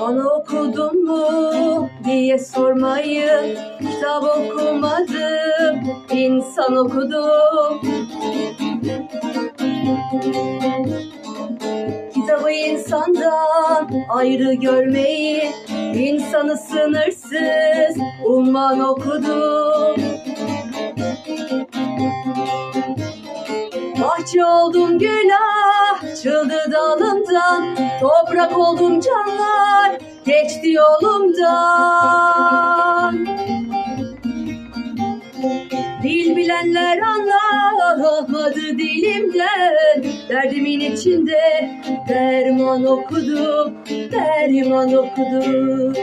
Bana okudun mu diye sormayın Kitap okumadım, insan okudum. Kitabı insandan ayrı görmeyin İnsanı sınırsız umman okudum. Bahçe oldum günah çıldı dalımdan Toprak oldum canlar geçti yolumdan. Dil bilenler anlamadı dilimden Derdimin içinde derman okudum Derman okudum.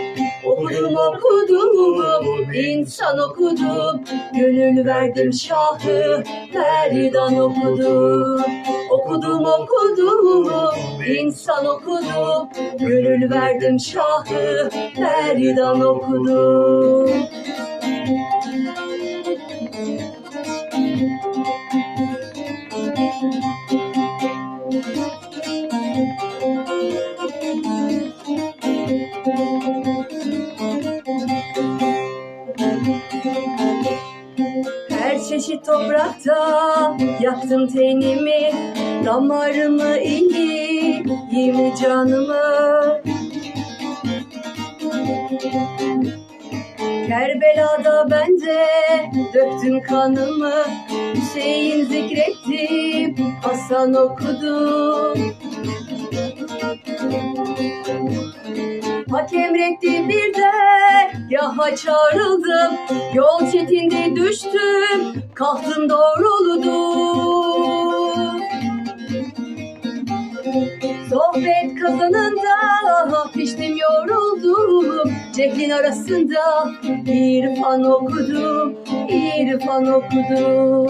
Okudum okudum insan okudum. Gönül verdim şahı Ferdan okudum Okudum okudum. İnsan okudum Gönül verdim şahı Ferdan okudum çeşit toprakta yaktım tenimi Damarımı, iliğimi, canımı. Kerbela'da ben de döktüm kanımı Hüseyin zikrettim, Hasan okudum Hak emretti bir de yaha çağrıldım Yol çetinde düştüm kalktım doğruludum Sohbet kazanında piştim yoruldum. Cehlin arasında irfan okudum irfan okudum.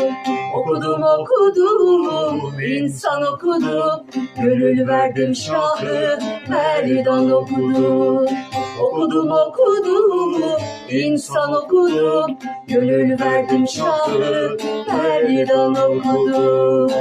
Okudum okudum insan okudum. Gönül verdim şahı Ferdan okudum Okudum okudum insan okudum Gönül verdim şahı. Ferdan okudum